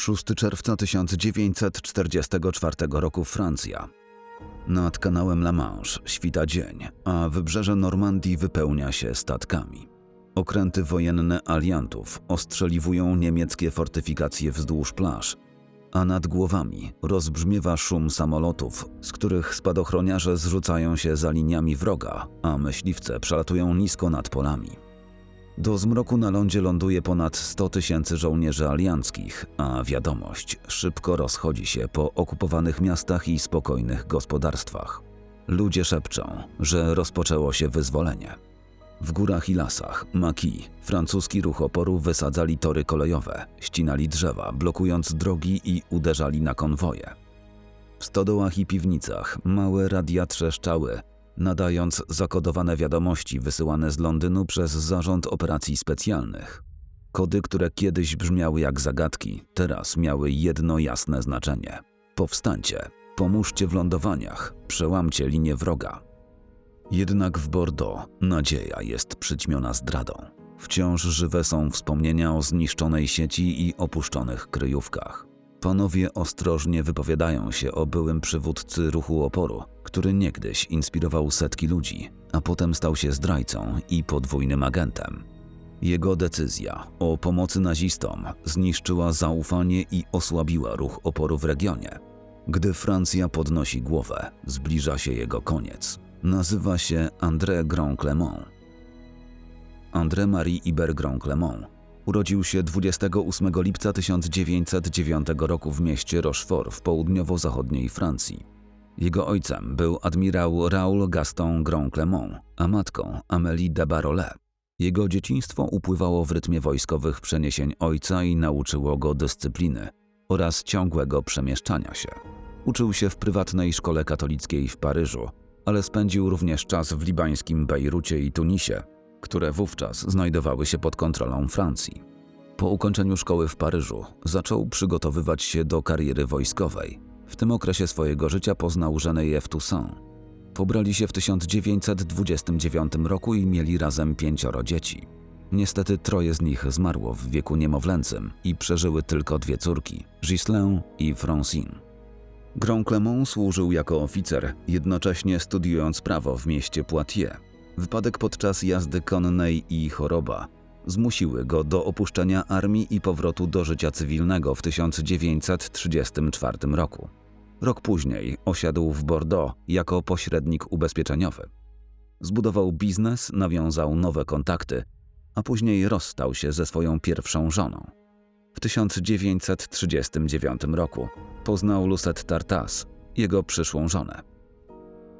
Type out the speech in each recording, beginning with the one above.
6 czerwca 1944 roku Francja. Nad kanałem La Manche świta dzień, a wybrzeże Normandii wypełnia się statkami. Okręty wojenne aliantów ostrzeliwują niemieckie fortyfikacje wzdłuż plaż, a nad głowami rozbrzmiewa szum samolotów, z których spadochroniarze zrzucają się za liniami wroga, a myśliwce przelatują nisko nad polami. Do zmroku na lądzie ląduje ponad 100 tysięcy żołnierzy alianckich, a wiadomość szybko rozchodzi się po okupowanych miastach i spokojnych gospodarstwach. Ludzie szepczą, że rozpoczęło się wyzwolenie. W górach i lasach Maki, francuski ruch oporu wysadzali tory kolejowe, ścinali drzewa, blokując drogi i uderzali na konwoje. W stodołach i piwnicach małe radia trzeszczały, nadając zakodowane wiadomości wysyłane z Londynu przez Zarząd Operacji Specjalnych. Kody, które kiedyś brzmiały jak zagadki, teraz miały jedno jasne znaczenie. Powstańcie, pomóżcie w lądowaniach, przełamcie linię wroga. Jednak w Bordeaux nadzieja jest przyćmiona zdradą. Wciąż żywe są wspomnienia o zniszczonej sieci i opuszczonych kryjówkach. Panowie ostrożnie wypowiadają się o byłym przywódcy ruchu oporu, który niegdyś inspirował setki ludzi, a potem stał się zdrajcą i podwójnym agentem. Jego decyzja o pomocy nazistom zniszczyła zaufanie i osłabiła ruch oporu w regionie. Gdy Francja podnosi głowę, zbliża się jego koniec. Nazywa się André Grand Clément. André Marie Iber Grand Clément urodził się 28 lipca 1909 roku w mieście Rochefort w południowo-zachodniej Francji. Jego ojcem był admirał Raoul Gaston Grand Clément, a matką Amélie de Barollet. Jego dzieciństwo upływało w rytmie wojskowych przeniesień ojca i nauczyło go dyscypliny oraz ciągłego przemieszczania się. Uczył się w prywatnej szkole katolickiej w Paryżu, ale spędził również czas w libańskim Bejrucie i Tunisie, które wówczas znajdowały się pod kontrolą Francji. Po ukończeniu szkoły w Paryżu zaczął przygotowywać się do kariery wojskowej. W tym okresie swojego życia poznał Geneviève Toussaint. Pobrali się w 1929 roku i mieli razem pięcioro dzieci. Niestety troje z nich zmarło w wieku niemowlęcym i przeżyły tylko dwie córki, Ghislaine i Francine. Grand Clermont służył jako oficer, jednocześnie studiując prawo w mieście Poitiers. Wypadek podczas jazdy konnej i choroba zmusiły go do opuszczenia armii i powrotu do życia cywilnego w 1934 roku. Rok później osiadł w Bordeaux jako pośrednik ubezpieczeniowy. Zbudował biznes, nawiązał nowe kontakty, a później rozstał się ze swoją pierwszą żoną. W 1939 roku poznał Lucette Tartas, jego przyszłą żonę.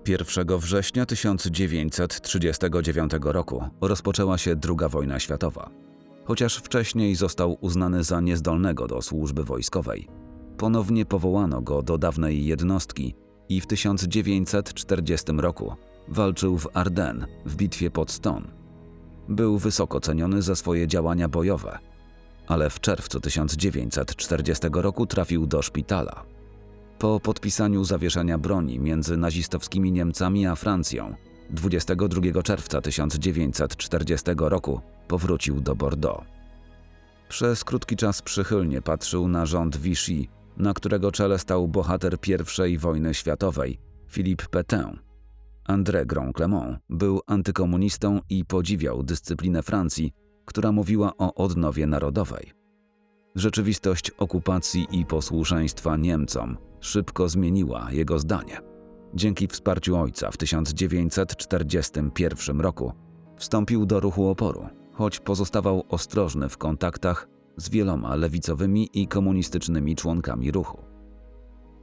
1 września 1939 roku rozpoczęła się II wojna światowa. Chociaż wcześniej został uznany za niezdolnego do służby wojskowej, ponownie powołano go do dawnej jednostki i w 1940 roku walczył w Ardennes w bitwie pod Stone. Był wysoko ceniony za swoje działania bojowe, ale w czerwcu 1940 roku trafił do szpitala. Po podpisaniu zawieszenia broni między nazistowskimi Niemcami a Francją 22 czerwca 1940 roku powrócił do Bordeaux. Przez krótki czas przychylnie patrzył na rząd Vichy, na którego czele stał bohater I wojny światowej, Philippe Pétain. André Grand Clément był antykomunistą i podziwiał dyscyplinę Francji, która mówiła o odnowie narodowej. Rzeczywistość okupacji i posłuszeństwa Niemcom szybko zmieniła jego zdanie. Dzięki wsparciu ojca w 1941 roku wstąpił do ruchu oporu, choć pozostawał ostrożny w kontaktach z wieloma lewicowymi i komunistycznymi członkami ruchu.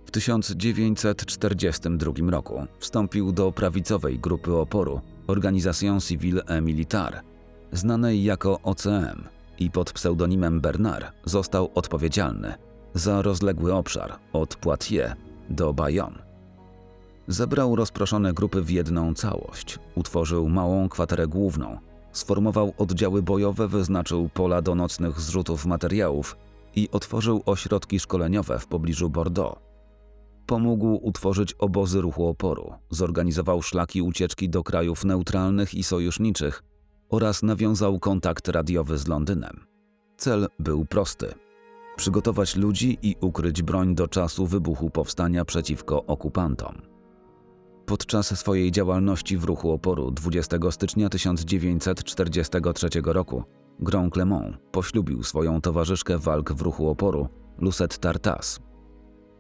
W 1942 roku wstąpił do prawicowej grupy oporu Organisation Civile et Militaire, znanej jako OCM i pod pseudonimem Bernard został odpowiedzialny za rozległy obszar od Poitiers do Bayonne. Zebrał rozproszone grupy w jedną całość, utworzył małą kwaterę główną, sformował oddziały bojowe, wyznaczył pola do nocnych zrzutów materiałów i otworzył ośrodki szkoleniowe w pobliżu Bordeaux. Pomógł utworzyć obozy ruchu oporu, zorganizował szlaki ucieczki do krajów neutralnych i sojuszniczych oraz nawiązał kontakt radiowy z Londynem. Cel był prosty przygotować ludzi i ukryć broń do czasu wybuchu powstania przeciwko okupantom. Podczas swojej działalności w ruchu oporu 20 stycznia 1943 roku Grand Clermont poślubił swoją towarzyszkę walk w ruchu oporu, Lucette Tartas.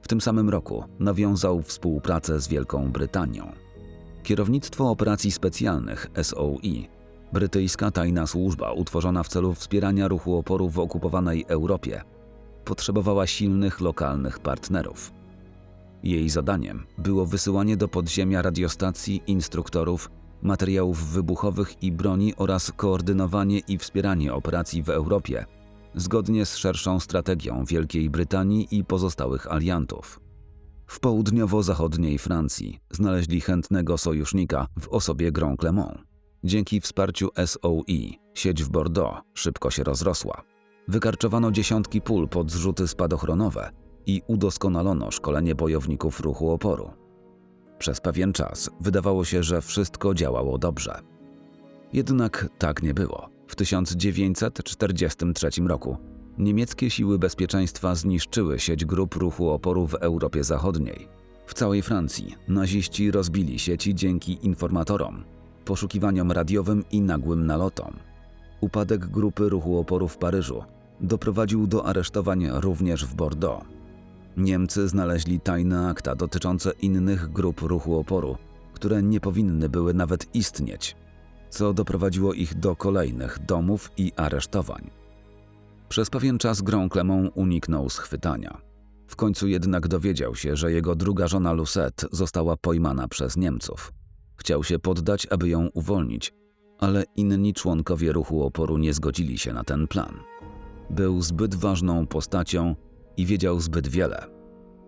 W tym samym roku nawiązał współpracę z Wielką Brytanią. Kierownictwo operacji specjalnych SOE, brytyjska tajna służba utworzona w celu wspierania ruchu oporu w okupowanej Europie, potrzebowała silnych lokalnych partnerów. Jej zadaniem było wysyłanie do podziemia radiostacji, instruktorów, materiałów wybuchowych i broni oraz koordynowanie i wspieranie operacji w Europie, zgodnie z szerszą strategią Wielkiej Brytanii i pozostałych aliantów. W południowo-zachodniej Francji znaleźli chętnego sojusznika w osobie Grand Clermont. Dzięki wsparciu SOE sieć w Bordeaux szybko się rozrosła. Wykarczowano dziesiątki pól pod zrzuty spadochronowe i udoskonalono szkolenie bojowników ruchu oporu. Przez pewien czas wydawało się, że wszystko działało dobrze. Jednak tak nie było. W 1943 roku niemieckie siły bezpieczeństwa zniszczyły sieć grup ruchu oporu w Europie Zachodniej. W całej Francji naziści rozbili sieci dzięki informatorom, poszukiwaniom radiowym i nagłym nalotom. Upadek grupy ruchu oporu w Paryżu doprowadził do aresztowań również w Bordeaux. Niemcy znaleźli tajne akta dotyczące innych grup ruchu oporu, które nie powinny były nawet istnieć, co doprowadziło ich do kolejnych domów i aresztowań. Przez pewien czas Clermont uniknął schwytania. W końcu jednak dowiedział się, że jego druga żona Lucette została pojmana przez Niemców. Chciał się poddać, aby ją uwolnić, ale inni członkowie ruchu oporu nie zgodzili się na ten plan. Był zbyt ważną postacią i wiedział zbyt wiele.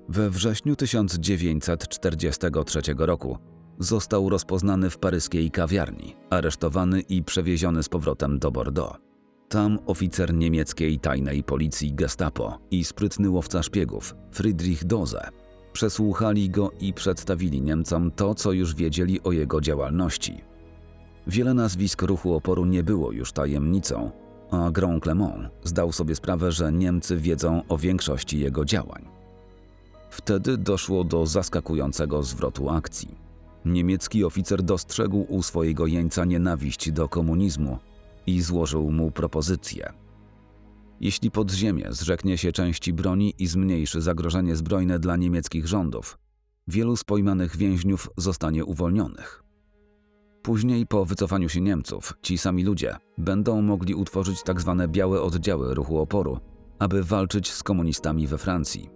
We wrześniu 1943 roku został rozpoznany w paryskiej kawiarni, aresztowany i przewieziony z powrotem do Bordeaux. Tam oficer niemieckiej tajnej policji Gestapo i sprytny łowca szpiegów Friedrich Doze przesłuchali go i przedstawili Niemcom to, co już wiedzieli o jego działalności. Wiele nazwisk ruchu oporu nie było już tajemnicą, a Grand Clermont zdał sobie sprawę, że Niemcy wiedzą o większości jego działań. Wtedy doszło do zaskakującego zwrotu akcji. Niemiecki oficer dostrzegł u swojego jeńca nienawiść do komunizmu i złożył mu propozycję. Jeśli podziemie zrzeknie się części broni i zmniejszy zagrożenie zbrojne dla niemieckich rządów, wielu z pojmanych więźniów zostanie uwolnionych. Później, po wycofaniu się Niemców, ci sami ludzie będą mogli utworzyć tzw. Tak białe oddziały ruchu oporu, aby walczyć z komunistami we Francji.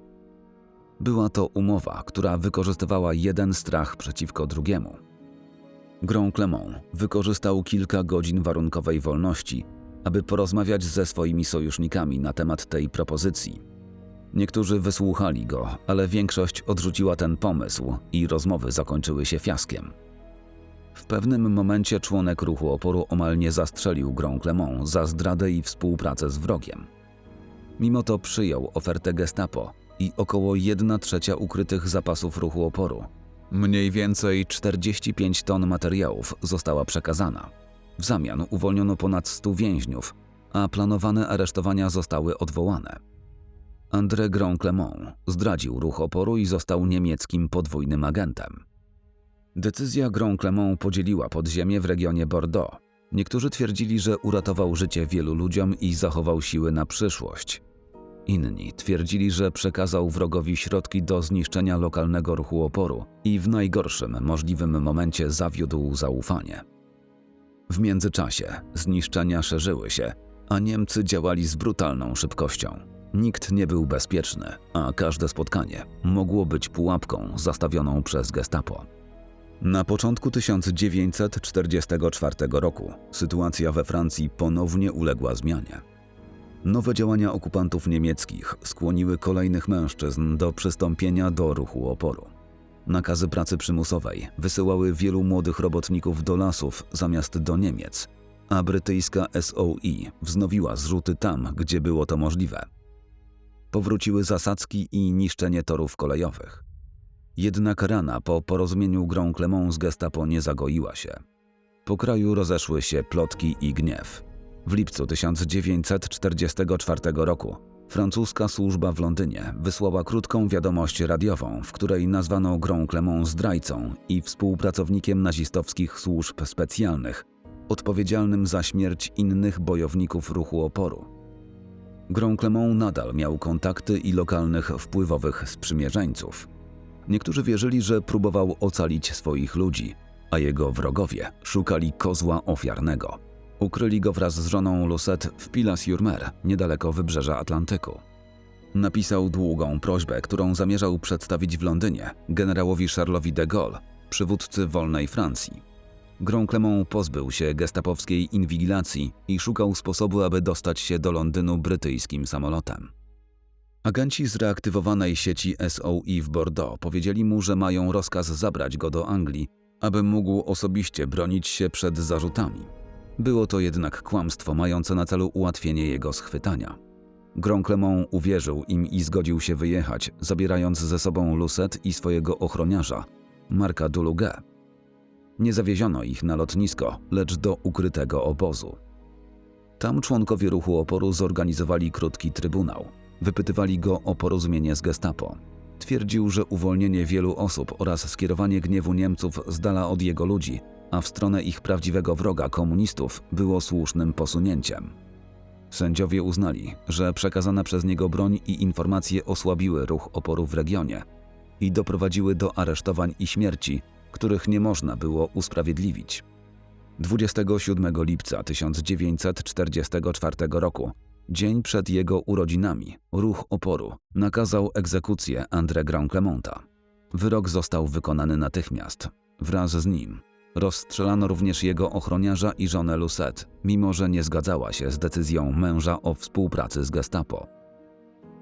Była to umowa, która wykorzystywała jeden strach przeciwko drugiemu. Grand Clermont wykorzystał kilka godzin warunkowej wolności, aby porozmawiać ze swoimi sojusznikami na temat tej propozycji. Niektórzy wysłuchali go, ale większość odrzuciła ten pomysł i rozmowy zakończyły się fiaskiem. W pewnym momencie członek ruchu oporu omal nie zastrzelił Grand Clermont za zdradę i współpracę z wrogiem. Mimo to przyjął ofertę Gestapo i około 1 trzecia ukrytych zapasów ruchu oporu. Mniej więcej 45 ton materiałów została przekazana. W zamian uwolniono ponad 100 więźniów, a planowane aresztowania zostały odwołane. André Grand Clermont zdradził ruch oporu i został niemieckim podwójnym agentem. Decyzja Grand Clermont podzieliła podziemie w regionie Bordeaux. Niektórzy twierdzili, że uratował życie wielu ludziom i zachował siły na przyszłość. Inni twierdzili, że przekazał wrogowi środki do zniszczenia lokalnego ruchu oporu i w najgorszym możliwym momencie zawiódł zaufanie. W międzyczasie zniszczenia szerzyły się, a Niemcy działali z brutalną szybkością. Nikt nie był bezpieczny, a każde spotkanie mogło być pułapką zastawioną przez Gestapo. Na początku 1944 roku sytuacja we Francji ponownie uległa zmianie. Nowe działania okupantów niemieckich skłoniły kolejnych mężczyzn do przystąpienia do ruchu oporu. Nakazy pracy przymusowej wysyłały wielu młodych robotników do lasów zamiast do Niemiec, a brytyjska SOE wznowiła zrzuty tam, gdzie było to możliwe. Powróciły zasadzki i niszczenie torów kolejowych. Jednak rana po porozumieniu Grand Clermont z gestapo nie zagoiła się. Po kraju rozeszły się plotki i gniew. W lipcu 1944 roku Francuska służba w Londynie wysłała krótką wiadomość radiową, w której nazwano Grand Clermont zdrajcą i współpracownikiem nazistowskich służb specjalnych, odpowiedzialnym za śmierć innych bojowników ruchu oporu. Grand Clermont nadal miał kontakty i lokalnych wpływowych sprzymierzeńców. Niektórzy wierzyli, że próbował ocalić swoich ludzi, a jego wrogowie szukali kozła ofiarnego. Ukryli go wraz z żoną Lucette w Pilas-Jurmer, niedaleko wybrzeża Atlantyku. Napisał długą prośbę, którą zamierzał przedstawić w Londynie generałowi Charlesowi de Gaulle, przywódcy wolnej Francji. Clermont pozbył się gestapowskiej inwigilacji i szukał sposobu, aby dostać się do Londynu brytyjskim samolotem. Agenci z reaktywowanej sieci SOI w Bordeaux powiedzieli mu, że mają rozkaz zabrać go do Anglii, aby mógł osobiście bronić się przed zarzutami. Było to jednak kłamstwo mające na celu ułatwienie jego schwytania. Grand uwierzył im i zgodził się wyjechać, zabierając ze sobą Lucette i swojego ochroniarza, Marka Dulugue. Nie zawieziono ich na lotnisko, lecz do ukrytego obozu. Tam członkowie ruchu oporu zorganizowali krótki trybunał. Wypytywali go o porozumienie z Gestapo. Twierdził, że uwolnienie wielu osób oraz skierowanie gniewu Niemców z dala od jego ludzi, a w stronę ich prawdziwego wroga komunistów było słusznym posunięciem. Sędziowie uznali, że przekazana przez niego broń i informacje osłabiły ruch oporu w regionie i doprowadziły do aresztowań i śmierci, których nie można było usprawiedliwić. 27 lipca 1944 roku, dzień przed jego urodzinami, ruch oporu nakazał egzekucję André Grand Clemonta. Wyrok został wykonany natychmiast. Wraz z nim rozstrzelano również jego ochroniarza i żonę Lucette, mimo że nie zgadzała się z decyzją męża o współpracy z Gestapo.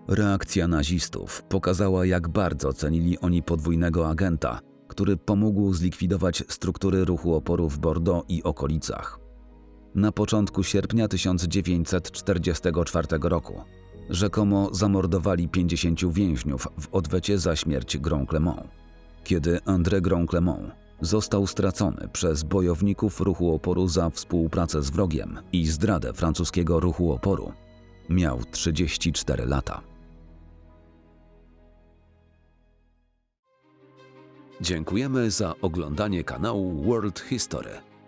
Reakcja nazistów pokazała, jak bardzo cenili oni podwójnego agenta, który pomógł zlikwidować struktury ruchu oporu w Bordeaux i okolicach. Na początku sierpnia 1944 roku rzekomo zamordowali 50 więźniów w odwecie za śmierć Grand Clermont. Kiedy André Grand Clermont został stracony przez bojowników ruchu oporu za współpracę z wrogiem i zdradę francuskiego ruchu oporu, miał 34 lata. Dziękujemy za oglądanie kanału World History.